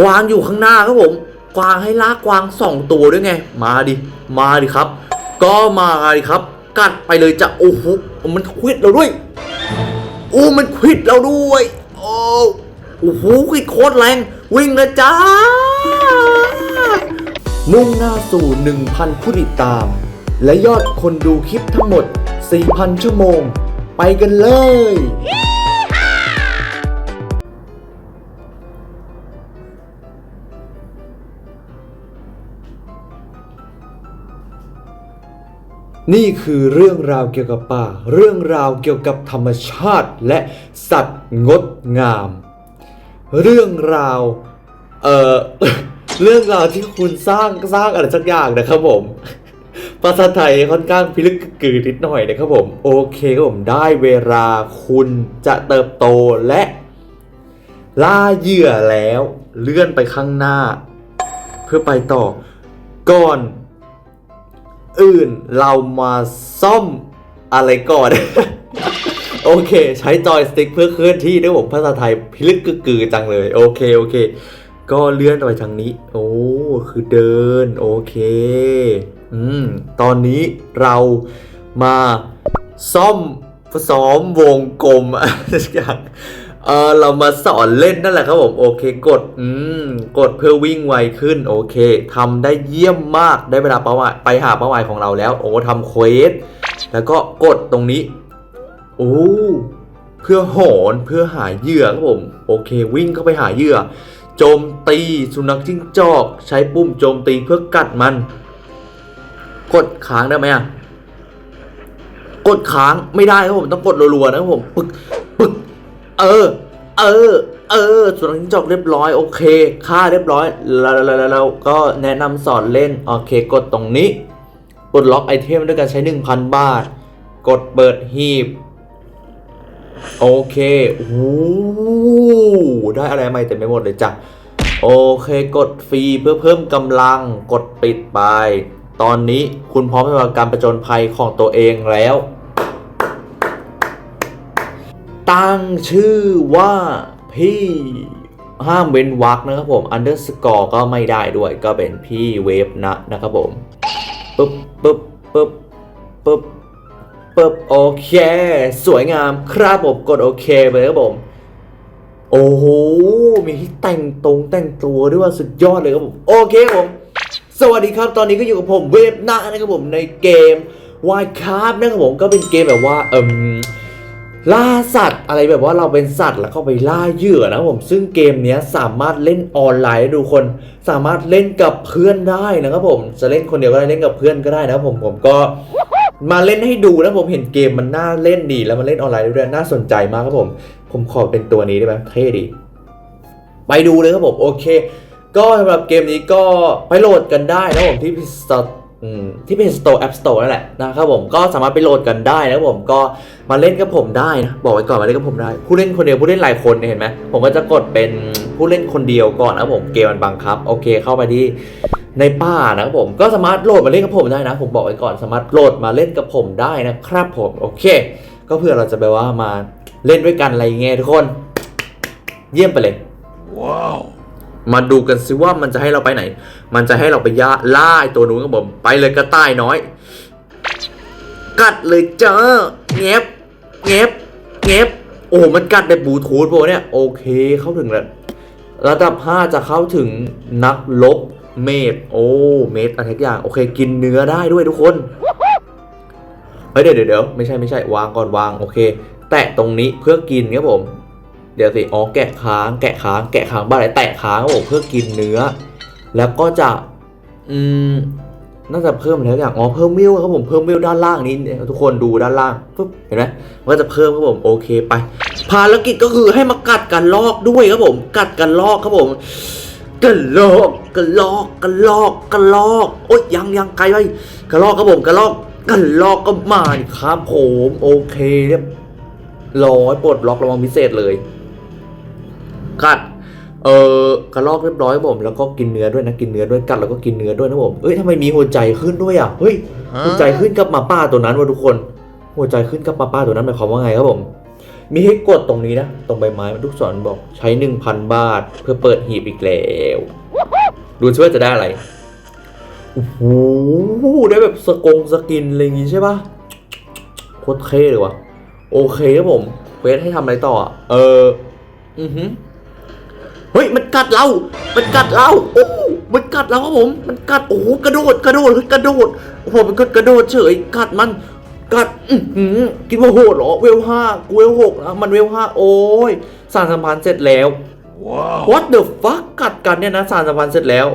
กวางอยู่ข้างหน้าครับผม กวางให้ลากกวางสองตัวด้วยไง มาดิ มาดิครับ ก็มาดิครับ กัดไปเลยจะโอ้โหมันควิดเราด้วย โอ้ มันควิดเราด้วย โอ้โอ้โหควิดโคตรแรง วิ่งเลยจ้า มุ่งหน้าสู่ 1,000 ผู้ติดตาม และยอดคนดูคลิปทั้งหมด 4,000 ชั่วโมง ไปกันเลย นี่คือเรื่องราวเกี่ยวกับป่า เรื่องราวเกี่ยวกับธรรมชาติและสัตว์งดงาม เรื่องราว เอ่อ เรื่องราวที่คุณสร้างสร้างอะไรสักอย่างนะครับผม ภาษาไทยค่อนข้างพิลึกเกือนิดหน่อยนะครับผม โอเคครับผมได้เวลาคุณจะเติบโตและ ล่าเหยื่อแล้ว เลื่อนไปข้างหน้า เพื่อไปต่อ ก่อน อื่นเรามาซ่อมอะไรก่อน โอเค ใช้จอยสติ๊กเพื่อเคลื่อนที่ด้วยผมภาษาไทยพิลึกกึกือจังเลย โอเค โอเค ก็เลื่อนไปทางนี้ โอ้คือเดิน โอเค อืม ตอนนี้เรามาซ่อมซ้อมวงกลมอะไรสักอย่าง เออเรามาสอนเล่นนั่นแหละครับผมโอเคกดอืมกดเพื่อวิ่งไวขึ้นโอเคทำได้เยี่ยมมากได้เวลาเป้าหมายไปหาเป้าหมายของเราแล้ว โอ้ทำเควสแล้วก็กดตรงนี้โอ้เพื่อหอนเพื่อหาเหยื่อครับผมโอเค วิ่งเข้าไปหาเหยื่อ โจมตีสุนัขจิ้งจอก ใช้ปุ่มโจมตีเพื่อกัดมัน กดค้างได้ไหมอะกดค้างไม่ได้ครับผมต้องกดรัวๆนะครับผมปึกปึก เออ เออ เออสุนัขจิ้งจอกเรียบร้อยโอเค ค่าเรียบร้อยแล้วแล้วแล้วแล้วก็แนะนำสอนเล่น โอเค กดตรงนี้ ปลดล็อกไอเทมด้วยการใช้ 1,000 บาท กดเปิดหีบ โอเคโอ้โหได้อะไรใหม่เต็มไปหมดเลยจ้ะ โอเค กดฟรีเพื่อเพิ่มกำลัง กดปิดไป ตอนนี้คุณพร้อมสำหรับการประจนภัยของตัวเองแล้ว ตั้งชื่อว่าพี่ห้ามเว้นวรรคนะครับผม underscore ก็ไม่ได้ด้วยก็เป็นพี่เวฟนะนะครับผมปึ๊บปึ๊บปึ๊บปึ๊บปึ๊บโอเค สวยงามครับผมกดโอเคไปครับผม โอ้โห มีที่แต่งตรงแต่งตัวด้วยว่าสุดยอดเลยครับผม โอเคผม สวัสดีครับตอนนี้ก็อยู่กับผมเวฟนะนะครับผมในเกมวายคาร์นะครับผมก็เป็นเกมแบบว่าเอิม ล่าสัตว์อะไรแบบว่าเราเป็นสัตว์แล้วก็ไปล่าเหยื่อนะครับผมซึ่งเกมนี้สามารถเล่นออนไลน์ดูคน สามารถเล่นกับเพื่อนได้นะครับผมจะเล่นคนเดียวก็ได้เล่นกับเพื่อนก็ได้นะครับผมผมก็มาเล่นให้ดูนะผมเห็นเกมมันน่าเล่นดีแล้วมันเล่นออนไลน์ด้วยน่าสนใจมากครับผม ผมขอเป็นตัวนี้ได้ไหมเท่ดี ไปดูเลยครับผมโอเค ก็สำหรับเกมนี้ก็ไปโหลดกันได้นะผมที่ Store ที่เป็น Store App Store นั่นแหละนะครับผมก็สามารถไปโหลดกันได้นะครับผมก็มาเล่นกับผมได้นะบอกไว้ก่อนมาเล่นกับผมได้ ผู้เล่นคนเดียวผู้เล่นหลายคนเห็นไหมผมก็จะกดเป็นผู้เล่นคนเดียวก่อนนะผมเกมมันบังคับ โอเคเข้าไปที่ในป่านะครับผมก็สามารถโหลดมาเล่นกับผมได้นะ ผมบอกไว้ก่อนสามารถโหลดมาเล่นกับผมได้นะครับผมโอเค ก็เพื่อเราจะไปว่ามาเล่นด้วยกันอะไรเงี้ยทุกคน เยี่ยมไปเลยว้าว มาดูกันซิว่ามันจะให้เราไปไหน มันจะให้เราไปย่าล่าไอตัวนู้นครับผมไปเลยกระต่ายน้อย กัดเลยเจ้าเงียบเงียบเงียบโอ้มันกัดแบบบูทูธโปเนี่ยโอเคเข้าถึงแล้วระดับ 5 จะเข้าถึงนักลบเมดโอ้เมดอะไรทุกอย่างโอเค กินเนื้อได้ด้วยทุกคนเฮ้ยเดี๋ยวเดี๋ยวเดี๋ยวไม่ใช่ไม่ใช่วางก่อนวางโอเค แตะตรงนี้เพื่อกินครับผม เดี๋ยวสิอ๋อแกะค้างแกะค้างแกะค้างบ้าอะไรแตะค้างครับผมเพื่อกินเนื้อ แล้วก็จะอืมน่าจะเพิ่มอะไรสักอย่างอ๋อเพิ่มวิวครับผมเพิ่มวิวด้านล่างนี้ทุกคนดูด้านล่างปุ๊บเห็นไหมมันก็จะเพิ่มครับผมโอเคไป ภารกิจก็คือให้มากัดกันลอกด้วยครับผม กัดกันลอกครับผมกันลอกกันลอกกันลอกกันลอกโอ๊ยยังยังไกลไปกันลอกครับผมกันลอกกันลอกก็มาครับผมโอเคเรียบร้อยปลดล็อกระวังพิเศษเลย กัดเออกระลอกเรียบร้อยครับผมแล้วก็กินเนื้อด้วยนะกินเนื้อด้วยกัดแล้วก็กินเนื้อด้วยนะผมเอ้ยทำไมมีหัวใจขึ้นด้วยอะเฮ้ยหัวใจขึ้นกับหมาป้าตัวนั้นวะทุกคน หัวใจขึ้นกับหมาป้าตัวนั้นหมายความว่าไงครับผม มีให้กดตรงนี้นะตรงใบไม้ลูกศรบอกใช้1,000บาท เพื่อเปิดหีบอีกแล้วดูซิว่าจะได้อะไรโอ้โหได้แบบสกงสกินอะไรอย่างงี้ใช่ปะโคตรเท่เลยวะโอเคครับผมเควสให้ทำอะไรต่ออะเอออือหือ เฮ้ยมันกัดเรา มันกัดเรา โอ้ มันกัดเราครับผม มันกัด โอ้โหกระโดด กระโดดเฮ้ยกระโดดโอ้โหมันก็กระโดดเฉย กัดมัน กัด อือหือคิดว่าโหดเหรอ เวลห้ากูเวลหกนะมันเวลห้าโอ้ยสารสัมพันธ์เสร็จแล้ว What the fuck กัดกันเนี่ยนะสารสัมพันธ์เสร็จแล้ว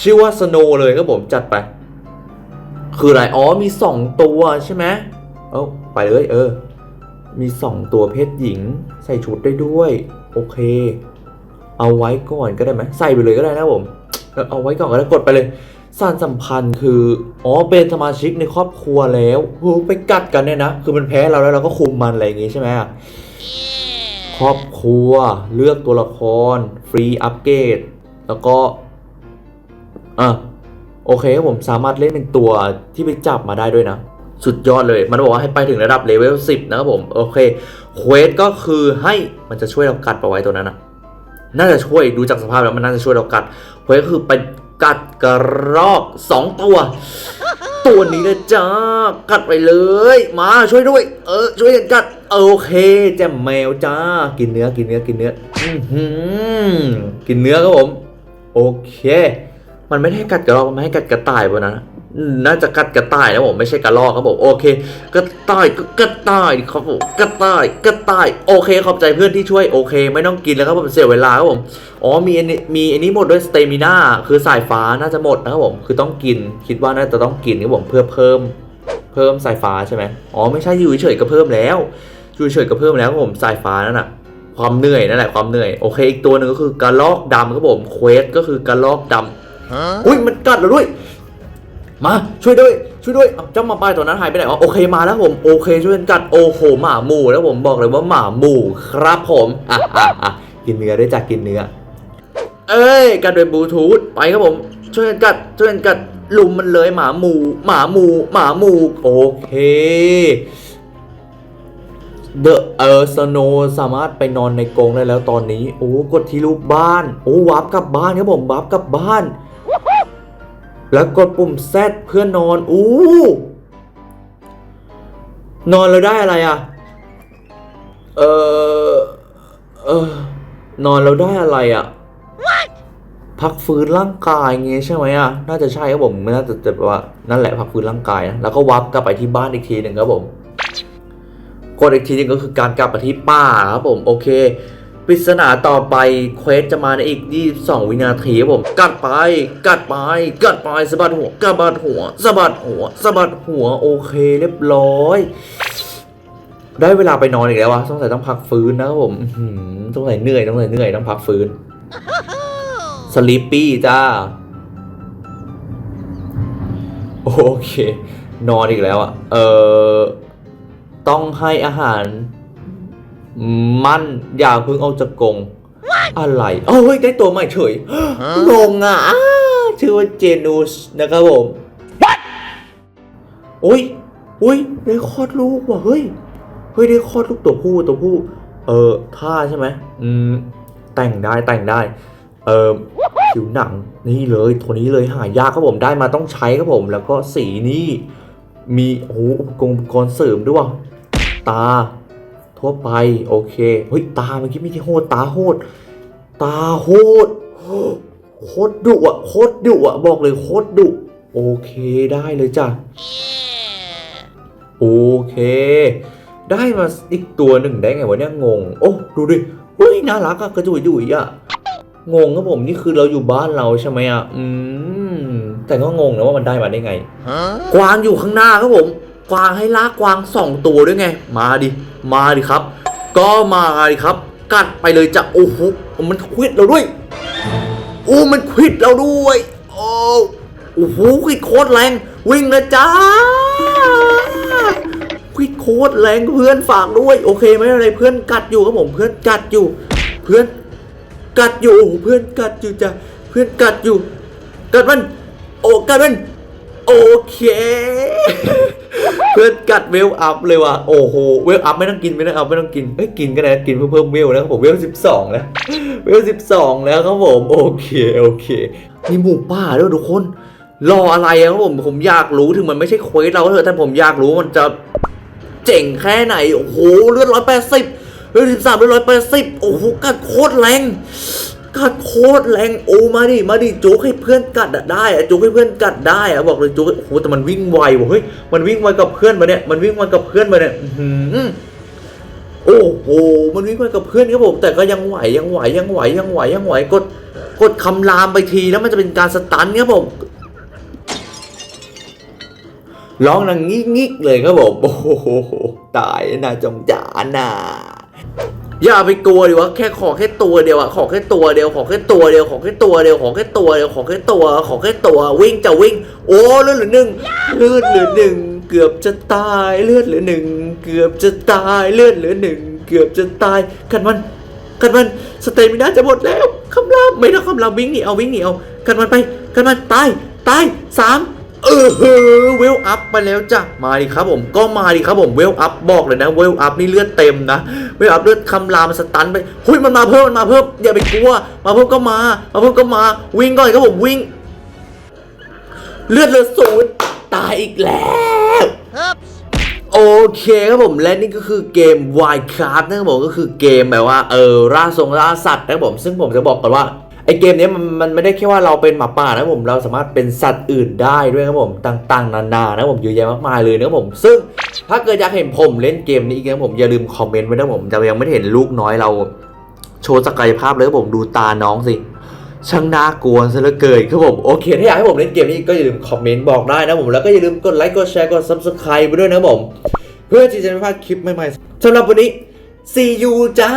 ชื่อว่าสโนเลยครับผมจัดไป คืออะไร อ๋อ มีสองตัวใช่ไหมเอ้าไปเลย เออ มีสองตัวเพศหญิง ใส่ชุดได้ด้วย โอเค เอาไว้ก่อนก็ได้ไหมใส่ไปเลยก็ได้นะผมเออเอาไว้ก่อนก็ได้กดไปเลยสารสัมพันธ์คืออ๋อเป็นสมาชิกในครอบครัวแล้วโหไปกัดกันเนี่ยนะ คือมันแพ้เราแล้วเราก็คุมมันอะไรอย่างงี้ใช่ไหมอะครอบครัวเลือกตัวละครฟรีอัปเกรดแล้วก็อะโอเคครับผมสามารถเล่นเป็นตัวที่ไปจับมาได้ด้วยนะ สุดยอดเลยมันบอกว่าให้ไปถึงระดับเลเวล10 นะครับผม โอเคเควสก็คือให้มันจะช่วยเรากัดปะไว้ตัวนั้นนะ น่าจะช่วยดูจากสภาพแล้วมันน่าจะช่วยเรากัดเควสก็คือไปกัดกระรอกสองตัว ตัวนี้เลยจ้ากัดไปเลย มาช่วยด้วย เออช่วยกันกัดโอเคแจมแมวจ้า กินเนื้อกินเนื้อกินเนื้ออื้อหือกินเนื้อครับผม โอเค มันไม่ได้กัดกระรอกมันไม่ให้กัดกระต่ายบนนั้น นะอืมน่าจะกัดกระต่ายนะผมไม่ใช่กระรอกครับผมโอเคกระต่ายก็กระต่ายครับผมกระต่ายกระต่ายโอเคขอบใจเพื่อนที่ช่วยโอเค ไม่ต้องกินแล้วครับผมเสียเวลาครับผมอ๋อมีอันนี้มีอันนี้หมดด้วยสเตมิน่าคือสายฟ้าน่าจะหมดนะครับผมคือต้องกิน คิดว่าน่าจะต้องกินครับผมเพื่อเพิ่ม เพิ่มสายฟ้าใช่ไหมอ๋อไม่ใช่อยู่เฉยๆก็เพิ่มแล้วอยู่เฉยๆก็เพิ่มแล้วครับผมสายฟ้านั่นน่ะความเหนื่อยนั่นแหละความเหนื่อยโอเคอีกตัวหนึ่งก็คือกระลอกดำครับผมเควสก็คือกระลอกดำอุ้ยมันกัดเราด้วย มาช่วยด้วยช่วยด้วยเจ้าหมาป้าตัวนั้นหายไปไหนวะโอเคมาแล้วผมโอเคช่วยกันกัดโอ้โหหมาหมู่แล้วผมบอกเลยว่าหมาหมู่ครับผมอะอะอะกินเนื้อด้วยจ้ะกินเนื้อ เอ้ยกัดโดยบลูทูธไปครับผมช่วยกันกัดช่วยกันกัดลุมมันเลยหมาหมู่หมาหมู่หมาหมู่โอเคเดอะเออสโนสามารถไปนอนในกรงได้แล้วตอนนี้ โอ้กดที่รูปบ้าน โอ้วับกลับบ้านครับผมวับกลับบ้าน แล้วกดปุ่ม Z เพื่อนอน อู้ นอนแล้วได้อะไรอะ เออเออนอนแล้วได้อะไรอะ พักฟื้นร่างกายไงใช่ไหมอะ น่าจะใช่ครับผมไม่น่าจะจะแบบว่า นั่นแหละพักฟื้นร่างกายนะ แล้วก็วับกลับไปที่บ้านอีกทีหนึ่งครับผม กดอีกทีหนึงก็คือการกลับมาที่ป่าครับผม โอเค ปริศนาต่อไปเควสจะมาในอีก 22 วินาทีผม กัดไป กัดไป กัดไปสะบัดหัวกัดบัดหัวสะบัดหัวสะบัดหัว โอเคเรียบร้อย ได้เวลาไปนอนอีกแล้ววะต้องใส่ต้องพักฟื้นนะครับผมต้องใส่เหนื่อยต้องใส่เหนื่อยต้องพักฟื้นสลิปปี้จ้า โอเค นอนอีกแล้วอะเออต้องให้อาหาร มันอย่าเพิ่งเอาจากกรงอะไรเอ้าเฮ้ยได้ตัวใหม่เฉยงงอะอ้าชื่อว่าเจนูสนะครับผมโอ้ยอุ้ยได้คลอดลูกว่ะเฮ้ย เฮ้ยได้คลอดลูกตัวผู้ตัวผู้ เออท่าใช่ไหมอืมแต่งได้แต่งได้ เออผิวหนังนี่เลยตัวนี้เลยหายากครับผมได้มาต้องใช้ครับผม แล้วก็สีนี่มีโอ้โหอุปกรณ์อุปกรณ์เสริมด้วยว่ะตา ทั่วไปโอเค เฮ้ย ตาเมื่อกี้ไม่ที่โหดตาโหด ตาโหดโคตรดุอะโคตรดุอะบอกเลยโคตรดุโอเคได้เลยจ้ะโอเค ได้มาอีกตัวหนึ่งได้ไงวะเนี่ยงง โอ้ดูดิเฮ้ยน่ารักอะกระจุยดุยอะงงครับผมนี่คือเราอยู่บ้านเราใช่ไหมอะอืมแต่ก็งงนะว่ามันได้มาได้ไง กวางอยู่ข้างหน้าครับผม กวางให้ลากกวางสองตัวด้วยไง มาดิ มาดิครับ ก็มาดิครับ กัดไปเลยจะโอ้โหมันควิดเราด้วยโอ้มันควิดเราด้วยโอ้โอ้โหควิดโคตรแรง วิ่งเลยจ้าควิดโคตรแรงเพื่อนฝากด้วย โอเคไม่เป็นไรเพื่อนกัดอยู่ครับผมเพื่อนกัดอยู่ เพื่อนกัดอยู่โอ้เพื่อนกัดอยู่จ้ะเพื่อนกัดอยู่กัดมันโอ้กัดมันโอเค เพื่อนกัดเวลอัพเลยว่ะโอ้โหเวลอัพไม่ต้องกินไม่ต้องอัพไม่ต้องกินเอ้ยกินก็ได้กินเพื่อเพิ่มเวลนะครับผมเวลสิบสองแล้วเวลสิบสองแล้วครับผมโอเคโอเคมีหมูป่าด้วยทุกคนรออะไรอะครับผมผมอยากรู้ถึงมันไม่ใช่เควสเราเถอะแต่ผมอยากรู้มันจะเจ๋งแค่ไหนโอ้โหเลือดร้อยแปดสิบเลือดสิบสามเลือดร้อยแปดสิบโอ้โหกัดโคตรแรง กัดโคตรแรงโอ้มาดิมาดิจุกให้เพื่อนกัดอะได้อะจุกให้เพื่อนกัดได้อะบอกเลยจุกโอ้โหแต่มันวิ่งไวว่ะเฮ้ยมันวิ่งไวกับเพื่อนมาเนี่ยมันวิ่งไวกับเพื่อนมาเนี่ยหือโอ้โหมันวิ่งไวกับเพื่อนครับผมแต่ก็ยังไหวยังไหวยังไหวยังไหวยังไหวกดกดคำรามไปทีแล้วมันจะเป็นการสตันครับผมร้องดังงิกงิกๆเลยครับผมโอ้โหตายนะจงจาน่ะ อย่าไปกลัวดิวะแค่ขอแค่ตัวเดียวอะขอแค่ตัวเดียวขอแค่ตัวเดียวขอแค่ตัวเดียวขอแค่ตัวเดียวขอแค่ตัวขอแค่ตัววิ่งจะวิ่ง โอ้เลือดเหลือหนึ่งเลือดเหลือหนึ่งเกือบจะตายเลือดเหลือหนึ่งเกือบจะตายเลือดเหลือหนึ่งเกือบจะตายกันมันกันมันสเตมิน่าจะหมดแล้วคำรามไม่ต้องคำรามวิ่งหนีเอาวิ่งหนีเอากันมันไปกันมันตายตายสาม เออเฮอเวลอัพไปแล้วจ้ะมาดิครับผมก็มาดิครับผมเวลอัพบอกเลยนะเวลอัพนี่เลือดเต็มนะเวลอัพเลือดคำรามมันสตันไปเฮ้ยมันมาเพิ่มมันมาเพิ่มอย่าไปกลัว มาเพิ่มก็มา มาเพิ่มก็มาวิ่งก่อนครับผมวิ่ง เลือดเลือศูนย์ตายอีกแล้วโอเคครับผมและนี่ก็คือเกม Wildcard นะครับผมก็คือเกมแบบว่าเออล่าทรงล่าสัตว์นะครับผมซึ่งผมจะบอกก่อนว่า ไอเกมนี้มันมันไม่ได้แค่ว่าเราเป็นหมาป่านะผมเราสามารถเป็นสัตว์อื่นได้ด้วยครับผมต่างๆ นานานะผมเยอะแยะมากมายเลยนะครับผม ซึ่งถ้าเกิดอยากเห็นผมเล่นเกมนี้อีกนะผมอย่าลืมคอมเมนต์ไว้นะผมจะยังไม่ได้เห็นลูกน้อยเรา โชว์ศักยภาพเลยครับผมดูตาน้องสิช่างน่ากลัวซะเหลือเกินครับผมโอเค ถ้าอยากให้ผมเล่นเกมนี้ก็อย่าลืมคอมเมนต์บอกได้นะผมแล้วก็อย่าลืมกดไลค์กดแชร์กด subscribe ไปด้วยนะผม เพื่อที่จะไม่พลาดคลิปใหม่ๆสำหรับวันนี้ see you จ้า